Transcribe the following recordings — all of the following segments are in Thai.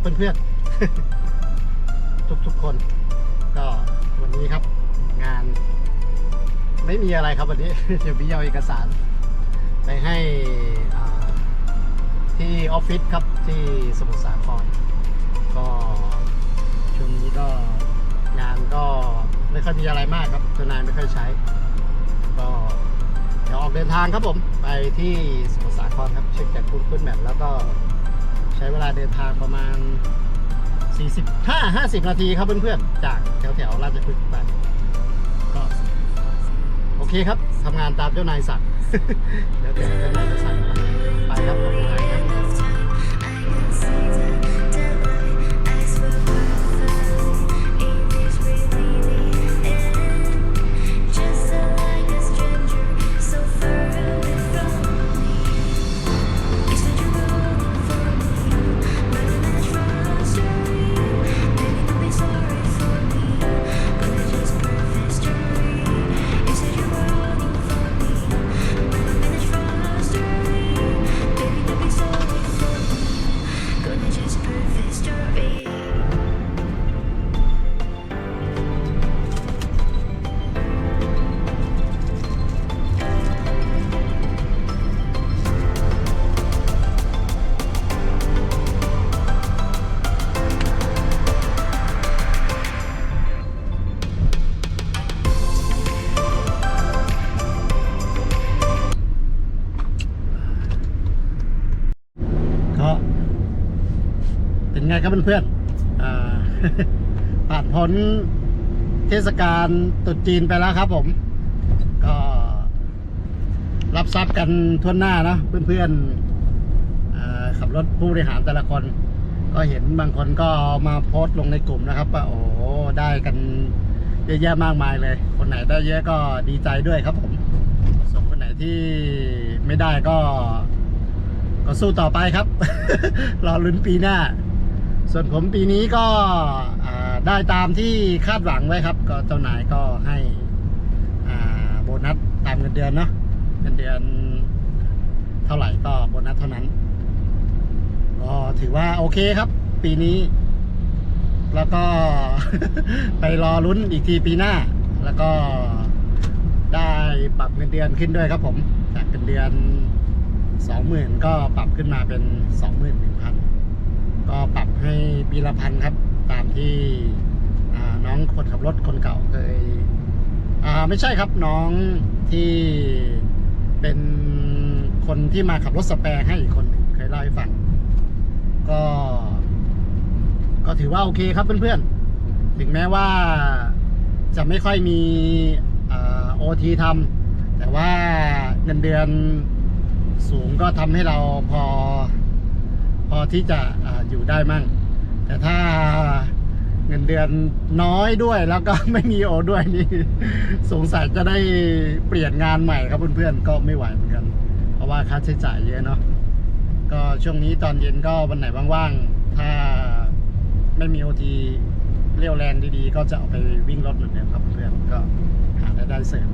ับเพื่อนๆ ทุกๆคน ก็วันนี้ครับ งาน ไม่มีอะไรครับวันนี้ เดี๋ยวพี่เอาเอกสาร ไปให้ที่ออฟฟิศครับที่สมุทรสาครก็ช่วงนี้ก็งานก็ไม่ค่อยมีอะไรมากครับเจ้านายไม่ค่อยใช้ ก็เดี๋ยวออกเดินทางครับผม ไปที่สมุทรสาครครับเช็คจากคุณคุณแมปแล้วก็ ช้เวลาเดินทางประมาณ 45 50 นาทีครับเพื่อนๆ จากแถวๆ ราชพฤกษ์ไปก็โอเคครับทำงานตามเจ้านายสั่งเดี๋ยวแต่เจ้านายจะสั่งไปครับขอบคุณครับ ไงครับเพื่อนๆผ่านพ้นเทศกาลตรุษจีนไปแล้วครับผม ก็รับทรัพย์กันทั่วหน้านะเพื่อนๆขับรถผู้บริหารแต่ละคน ก็เห็นบางคนก็มาโพสต์ลงในกลุ่มนะครับว่าโอ้ได้กันเยอะแยะมากมายเลย คนไหนได้เยอะก็ดีใจด้วยครับผมส่วนคนไหนที่ไม่ได้ก็ ก็สู้ต่อไปครับ รอลุ้นปีหน้า ส่วนผมปีนี้ก็ได้ตามที่คาดหวังไว้ครับ ก็เจ้านายก็ให้โบนัสตามเงินเดือนเนาะเงินเดือนเท่าไหร่ก็โบนัสเท่านั้นก็ถือว่าโอเคครับ ปีนี้ แล้วก็ไปรอลุ้นอีกทีปีหน้า แล้วก็ได้ปรับเงินเดือนขึ้นด้วยครับผม จากเงินเดือนสองหมื่นก็ปรับขึ้นมาเป็นสองหมื่นหนึ่งพัน ก็ปรับให้ปีละพันครับ ตามที่น้องคนขับรถคนเก่าเคยไม่ใช่ครับน้องที่เป็นคนที่มาขับรถสแปร์ให้อีกคนหนึ่งเคยเล่าให้ฟัง ก็ ก็ถือว่าโอเคครับเพื่อนๆ ถึงแม้ว่าจะไม่ค่อยมีโอทีทำแต่ว่าเงินเดือนสูงก็ทำให้เราพอ พอที่จะ อยู่ได้มั่ง แต่ถ้าเงินเดือนน้อยด้วยแล้วก็ไม่มีโอด้วยนี่สงสัยจะได้เปลี่ยนงานใหม่ครับเพื่อนๆก็ไม่ไหวเหมือนกัน เพราะว่าค่าใช้จ่ายเยอะเนาะก็ช่วงนี้ตอนเย็นก็วันไหนว่างๆ ถ้าไม่มีโอทีเรี่ยวแรงดีๆ ก็จะออกไปวิ่งรถเหมือนเดิมครับเพื่อนก็หารายได้เสริม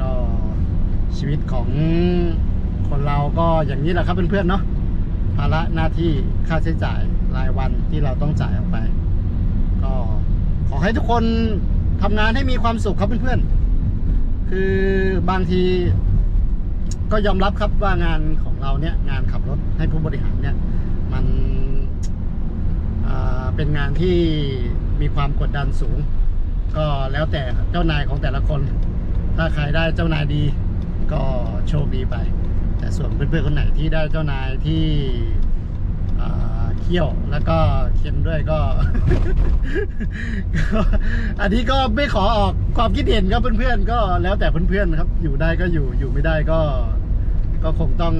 ก็ชีวิตของคนเราก็อย่างนี้แหละครับเพื่อนๆเนาะ ภาระหน้าที่ค่าใช้จ่ายรายวันที่เราต้องจ่ายออกไป ก็ขอให้ทุกคนทำงานให้มีความสุขครับเพื่อนๆ คือบางทีก็ยอมรับครับว่างานของเราเนี่ยงานขับรถให้ผู้บริหารเนี่ย มันเป็นงานที่มีความกดดันสูง ก็แล้วแต่เจ้านายของแต่ละคน ถ้าใครได้เจ้านายดีก็โชคดีไป แต่ส่วนเพื่อนๆคนไหนที่ได้เจ้านายที่เขี้ยวแล้วก็เค็มด้วยก็ก็ อันนี้ก็ไม่ขอออกความคิดเห็นครับเพื่อนๆก็แล้วแต่เพื่อนๆครับ อยู่ได้ก็อยู่อยู่ไม่ได้ก็ ก็คงต้อง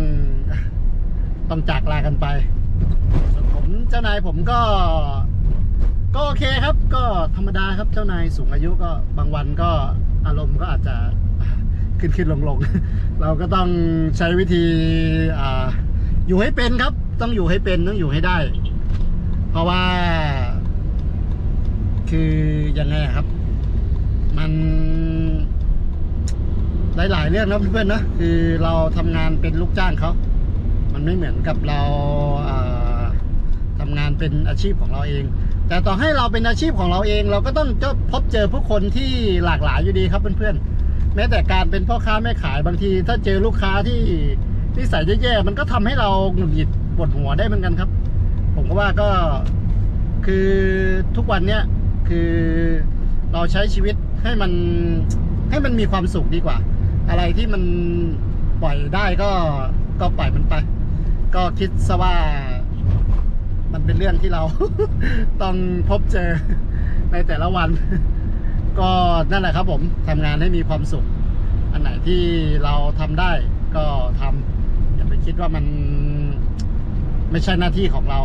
ต้องจากลากันไปส่วนผมเจ้านายผมก็ ก็โอเคครับ ก็ธรรมดาครับเจ้านายสูงอายุก็บางวันก็อารมณ์ก็อาจจะ ขึ้นขึ้นลงลงเราก็ต้องใช้วิธีอ่าอยู่ให้เป็นครับ ต้องอยู่ให้เป็นต้องอยู่ให้ได้ เพราะว่า คือยังไงครับ มันหลายๆเรื่องนะเพื่อนๆนะคือเราทำงานเป็นลูกจ้างเขามันไม่เหมือนกับเราาทำงานเป็นอาชีพของเราเอง แต่ต่อให้เราเป็นอาชีพของเราเอง เราก็ต้องพบเจอผู้คนที่หลากหลายอยู่ดีครับเพื่อนๆ แม้แต่การเป็นพ่อค้าแม่ขายบางที ถ้าเจอลูกค้าที่ที่ใส่แย่ๆมันก็ทำให้เราหงุดหงิดปวดหัวได้เหมือนกันครับ ผมก็ว่าก็คือทุกวันเนี้ยคือเราใช้ชีวิตให้มันให้มันมีความสุขดีกว่า อะไรที่มันปล่อยได้ก็ก็ปล่อยมันไป ก็คิดซะว่ามันเป็นเรื่องที่เราต้องพบเจอในแต่ละวัน ก็นั่นแหละครับผมทำงานให้มีความสุข อันไหนที่เราทำได้ก็ทำอย่าไปคิดว่ามันไม่ใช่หน้าที่ของเรา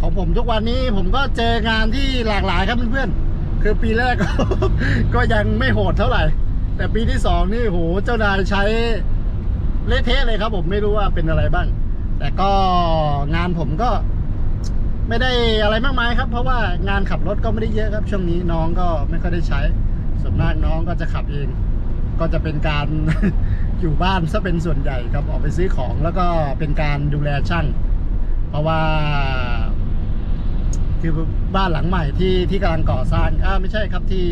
ของผมทุกวันนี้ผมก็เจองานที่หลากหลายครับเพื่อนๆคือปีแรกก็ยังไม่โหดเท่าไหร่ แต่ปีที่สองนี่โหเจ้านายใช้เละเทะเลยครับ ผมไม่รู้ว่าเป็นอะไรบ้าง แต่ก็งานผมก็ ไม่ได้อะไรมากมายครับ เพราะว่างานขับรถก็ไม่ได้เยอะครับ ช่วงนี้น้องก็ไม่ค่อยได้ใช้ส่วนมากน้องก็จะขับเอง ก็จะเป็นการ อยู่บ้านซะเป็นส่วนใหญ่ครับออกไปซื้อของแล้วก็เป็นการดูแลช่างเพราะว่า คือบ้านหลังใหม่ที่ที่กำลังก่อสร้างอ่าไม่ใช่ครับที่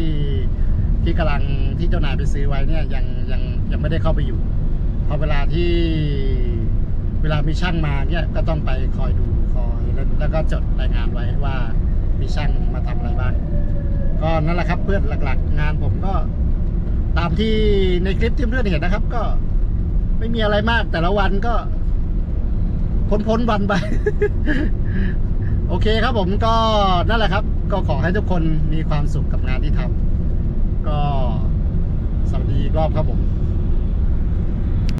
ที่กำลังที่เจ้านายไปซื้อไว้เนี่ยยังยังยังไม่ได้เข้าไปอยู่พอเวลาที่เวลามีช่างมาเนี่ยก็ต้องไปคอยดู แล้วก็จดรายงานไว้ว่ามีช่างมาทำอะไรบ้าง ก็นั่นแหละครับเพื่อนหลักๆ งานผมก็ ตามที่ในคลิปที่เพื่อนเห็นนะครับ ก็ไม่มีอะไรมากแต่ละวันก็พ้นๆวันไป โอเคครับผมก็นั่นแหละครับ ก็ขอให้ทุกคนมีความสุขกับงานที่ทำก็สวัสดีรอบครับผม